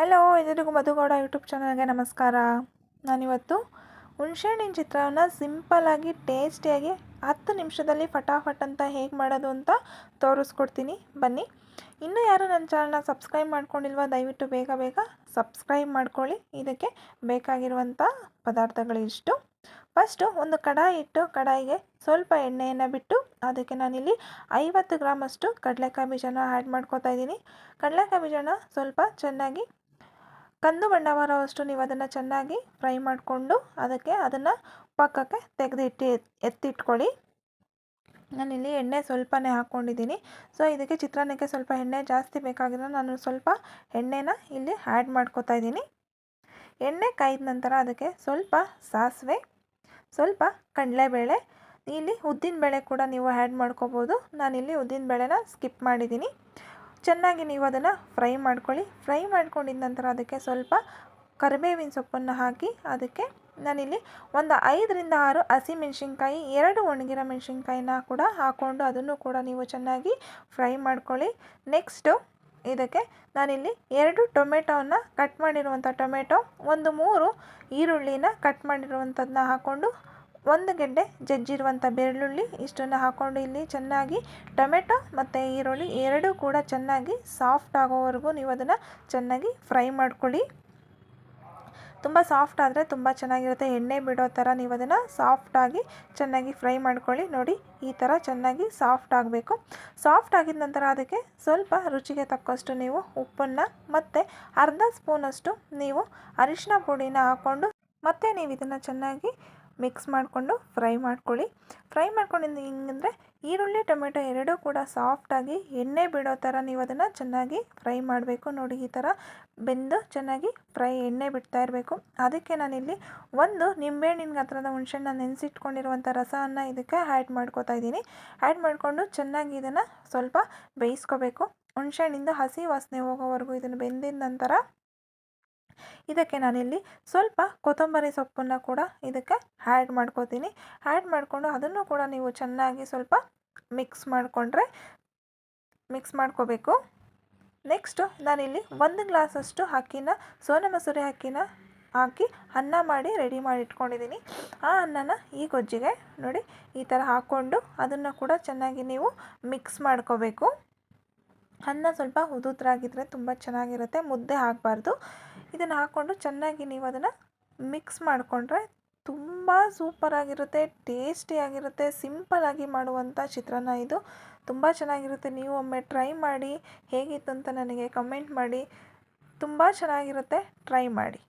Hello ಎಲ್ಲರಿಗೂ Madhu Gowda YouTube ಚಾನಲ್ಗೆ ನಮಸ್ಕಾರ. ನಾನಿವತ್ತು ಹುಣಸೆಹಣ್ಣಿನ ಚಿತ್ರಾನ್ನ ಸಿಂಪಲಾಗಿ ಟೇಸ್ಟಿಯಾಗಿ ಹತ್ತು ನಿಮಿಷದಲ್ಲಿ ಫಟಾಫಟ್ ಅಂತ ಹೇಗೆ ಮಾಡೋದು ಅಂತ ತೋರಿಸ್ಕೊಡ್ತೀನಿ. ಬನ್ನಿ. ಇನ್ನೂ ಯಾರು ನನ್ನ ಚಾನಲ್ನ ಸಬ್ಸ್ಕ್ರೈಬ್ ಮಾಡ್ಕೊಂಡಿಲ್ವ, ದಯವಿಟ್ಟು ಬೇಗ ಬೇಗ ಸಬ್ಸ್ಕ್ರೈಬ್ ಮಾಡ್ಕೊಳ್ಳಿ. ಇದಕ್ಕೆ ಬೇಕಾಗಿರುವಂಥ ಪದಾರ್ಥಗಳು ಇಷ್ಟು ಫಸ್ಟು ಒಂದು ಕಡಾಯಿ ಇಟ್ಟು ಕಡಾಯಿಗೆ ಸ್ವಲ್ಪ ಎಣ್ಣೆಯನ್ನು ಬಿಟ್ಟು ಅದಕ್ಕೆ ನಾನಿಲ್ಲಿ ಐವತ್ತು ಗ್ರಾಮಷ್ಟು ಕಡಲೆಕಾಯಿ ಬೀಜನ ಆ್ಯಡ್ ಮಾಡ್ಕೋತಾ ಇದ್ದೀನಿ. ಕಡಲೆಕಾಯಿ ಬೀಜನ ಸ್ವಲ್ಪ ಚೆನ್ನಾಗಿ ಕಂದು ಬಣ್ಣ ಬರೋವಷ್ಟು ನೀವು ಅದನ್ನು ಚೆನ್ನಾಗಿ ಫ್ರೈ ಮಾಡಿಕೊಂಡು ಅದಕ್ಕೆ ಅದನ್ನು ಪಕ್ಕಕ್ಕೆ ತೆಗೆದಿಟ್ಟು ಎತ್ತಿಟ್ಕೊಳ್ಳಿ. ನಾನಿಲ್ಲಿ ಎಣ್ಣೆ ಸ್ವಲ್ಪನೇ ಹಾಕ್ಕೊಂಡಿದ್ದೀನಿ. ಸೊ, ಇದಕ್ಕೆ ಚಿತ್ರಾನ್ನಕ್ಕೆ ಸ್ವಲ್ಪ ಎಣ್ಣೆ ಜಾಸ್ತಿ ಬೇಕಾಗಿರೋ ನಾನು ಸ್ವಲ್ಪ ಎಣ್ಣೆನ ಇಲ್ಲಿ ಆ್ಯಡ್ ಮಾಡ್ಕೋತಾ ಇದ್ದೀನಿ. ಎಣ್ಣೆ ಕಾಯ್ದ ನಂತರ ಅದಕ್ಕೆ ಸ್ವಲ್ಪ ಸಾಸಿವೆ, ಸ್ವಲ್ಪ ಕಡಲೆಬೇಳೆ, ಇಲ್ಲಿ ಉದ್ದಿನಬೇಳೆ ಕೂಡ ನೀವು ಆ್ಯಡ್ ಮಾಡ್ಕೋಬೋದು. ನಾನಿಲ್ಲಿ ಉದ್ದಿನಬೇಳೆನ ಸ್ಕಿಪ್ ಮಾಡಿದ್ದೀನಿ. ಚೆನ್ನಾಗಿ ನೀವು ಅದನ್ನು ಫ್ರೈ ಮಾಡ್ಕೊಳ್ಳಿ. ಫ್ರೈ ಮಾಡ್ಕೊಂಡಿದ ನಂತರ ಅದಕ್ಕೆ ಸ್ವಲ್ಪ ಕರಿಬೇವಿನ ಸೊಪ್ಪನ್ನು ಹಾಕಿ ಅದಕ್ಕೆ ನಾನಿಲ್ಲಿ ಒಂದು ಐದರಿಂದ ಆರು ಹಸಿಮೆಣ್ಸಿನ್ಕಾಯಿ ಎರಡು ಒಣಗಿರೋ ಮೆಣಸಿನ್ಕಾಯಿನ ಕೂಡ ಹಾಕ್ಕೊಂಡು ಅದನ್ನು ಕೂಡ ನೀವು ಚೆನ್ನಾಗಿ ಫ್ರೈ ಮಾಡ್ಕೊಳ್ಳಿ. ನೆಕ್ಸ್ಟು ಇದಕ್ಕೆ ನಾನಿಲ್ಲಿ ಎರಡು ಟೊಮೆಟೊವನ್ನು ಕಟ್ ಮಾಡಿರುವಂಥ ಟೊಮೆಟೊ, ಒಂದು ಮೂರು ಈರುಳ್ಳಿನ ಕಟ್ ಮಾಡಿರುವಂಥದ್ದನ್ನ ಹಾಕ್ಕೊಂಡು ಒಂದು ಗೆಡ್ಡೆ ಜಜ್ಜಿರುವಂಥ ಬೆಳ್ಳುಳ್ಳಿ ಇಷ್ಟನ್ನು ಹಾಕ್ಕೊಂಡು ಇಲ್ಲಿ ಚೆನ್ನಾಗಿ ಟೊಮೆಟೊ ಮತ್ತು ಈರುಳ್ಳಿ ಎರಡೂ ಕೂಡ ಚೆನ್ನಾಗಿ ಸಾಫ್ಟ್ ಆಗೋವರೆಗೂ ನೀವು ಅದನ್ನು ಚೆನ್ನಾಗಿ ಫ್ರೈ ಮಾಡ್ಕೊಳ್ಳಿ. ತುಂಬ ಸಾಫ್ಟ್ ಆದರೆ ತುಂಬ ಚೆನ್ನಾಗಿರುತ್ತೆ. ಎಣ್ಣೆ ಬಿಡೋ ಥರ ನೀವು ಅದನ್ನು ಸಾಫ್ಟಾಗಿ ಚೆನ್ನಾಗಿ ಫ್ರೈ ಮಾಡ್ಕೊಳ್ಳಿ. ನೋಡಿ, ಈ ಥರ ಚೆನ್ನಾಗಿ ಸಾಫ್ಟ್ ಆಗಬೇಕು. ಸಾಫ್ಟ್ ಆಗಿದ ನಂತರ ಅದಕ್ಕೆ ಸ್ವಲ್ಪ ರುಚಿಗೆ ತಕ್ಕಷ್ಟು ನೀವು ಉಪ್ಪನ್ನು ಮತ್ತು ಅರ್ಧ ಸ್ಪೂನಷ್ಟು ನೀವು ಅರಿಶಿನ ಪುಡಿನ ಹಾಕ್ಕೊಂಡು ಮತ್ತೆ ನೀವು ಇದನ್ನು ಚೆನ್ನಾಗಿ ಮಿಕ್ಸ್ ಮಾಡಿಕೊಂಡು ಫ್ರೈ ಮಾಡ್ಕೊಳ್ಳಿ. ಫ್ರೈ ಮಾಡ್ಕೊಂಡಿದ್ದು ಹಿಂಗಂದರೆ ಈರುಳ್ಳಿ, ಟೊಮೆಟೊ ಎರಡೂ ಕೂಡ ಸಾಫ್ಟಾಗಿ ಎಣ್ಣೆ ಬಿಡೋ ಥರ ನೀವು ಅದನ್ನು ಚೆನ್ನಾಗಿ ಫ್ರೈ ಮಾಡಬೇಕು ನೋಡಿ ಈ ಥರ ಬೆಂದು ಚೆನ್ನಾಗಿ ಫ್ರೈ ಎಣ್ಣೆ ಬಿಡ್ತಾ ಇರಬೇಕು. ಅದಕ್ಕೆ ನಾನಿಲ್ಲಿ ಒಂದು ನಿಂಬೆಹಣ್ಣಿನ ಹತ್ರದ ಹುಣಸೆಹಣ್ಣು ನೆನೆಸಿಟ್ಕೊಂಡಿರುವಂಥ ರಸವನ್ನು ಇದಕ್ಕೆ ಆ್ಯಡ್ ಮಾಡ್ಕೋತಾ ಇದ್ದೀನಿ. ಆ್ಯಡ್ ಮಾಡಿಕೊಂಡು ಚೆನ್ನಾಗಿ ಇದನ್ನು ಸ್ವಲ್ಪ ಬೇಯಿಸ್ಕೋಬೇಕು. ಹುಣಸೆಹಣ್ಣಿಂದ ಹಸಿ ವಾಸನೆ ಹೋಗೋವರೆಗೂ ಇದನ್ನು ಬೆಂದಿದ ನಂತರ ಇದಕ್ಕೆ ನಾನಿಲ್ಲಿ ಸ್ವಲ್ಪ ಕೊತ್ತಂಬರಿ ಸೊಪ್ಪನ್ನು ಕೂಡ ಇದಕ್ಕೆ ಆ್ಯಡ್ ಮಾಡ್ಕೋತೀನಿ. ಆ್ಯಡ್ ಮಾಡಿಕೊಂಡು ಅದನ್ನು ಕೂಡ ನೀವು ಚೆನ್ನಾಗಿ ಸ್ವಲ್ಪ ಮಿಕ್ಸ್ ಮಾಡಿಕೊಂಡ್ರೆ ಮಿಕ್ಸ್ ಮಾಡ್ಕೋಬೇಕು. ನೆಕ್ಸ್ಟು ನಾನಿಲ್ಲಿ ಒಂದು ಗ್ಲಾಸಷ್ಟು ಅಕ್ಕಿನ, ಸೋನೆ ಮಸೂರಿ ಅಕ್ಕಿನ ಹಾಕಿ ಅನ್ನ ಮಾಡಿ ರೆಡಿ ಮಾಡಿ ಇಟ್ಕೊಂಡಿದ್ದೀನಿ. ಆ ಅನ್ನನ ಈ ಗೊಜ್ಜಿಗೆ ನೋಡಿ ಈ ಥರ ಹಾಕ್ಕೊಂಡು ಅದನ್ನು ಕೂಡ ಚೆನ್ನಾಗಿ ನೀವು ಮಿಕ್ಸ್ ಮಾಡ್ಕೋಬೇಕು. ಅನ್ನ ಸ್ವಲ್ಪ ಉದುದ್ರಾಗಿದ್ದರೆ ತುಂಬ ಚೆನ್ನಾಗಿರುತ್ತೆ, ಮುದ್ದೆ ಹಾಕಬಾರ್ದು ಇದನ್ನು ಹಾಕ್ಕೊಂಡು ಚೆನ್ನಾಗಿ ನೀವು ಅದನ್ನು ಮಿಕ್ಸ್ ಮಾಡಿಕೊಂಡ್ರೆ ತುಂಬ ಸೂಪರಾಗಿರುತ್ತೆ ಟೇಸ್ಟಿಯಾಗಿರುತ್ತೆ ಸಿಂಪಲ್ಲಾಗಿ ಮಾಡುವಂಥ ಚಿತ್ರಾನ್ನ ಇದು. ತುಂಬ ಚೆನ್ನಾಗಿರುತ್ತೆ. ನೀವು ಒಮ್ಮೆ ಟ್ರೈ ಮಾಡಿ ಹೇಗಿತ್ತು ಅಂತ ನನಗೆ ಕಮೆಂಟ್ ಮಾಡಿ. ತುಂಬ ಚೆನ್ನಾಗಿರುತ್ತೆ. ಟ್ರೈ ಮಾಡಿ.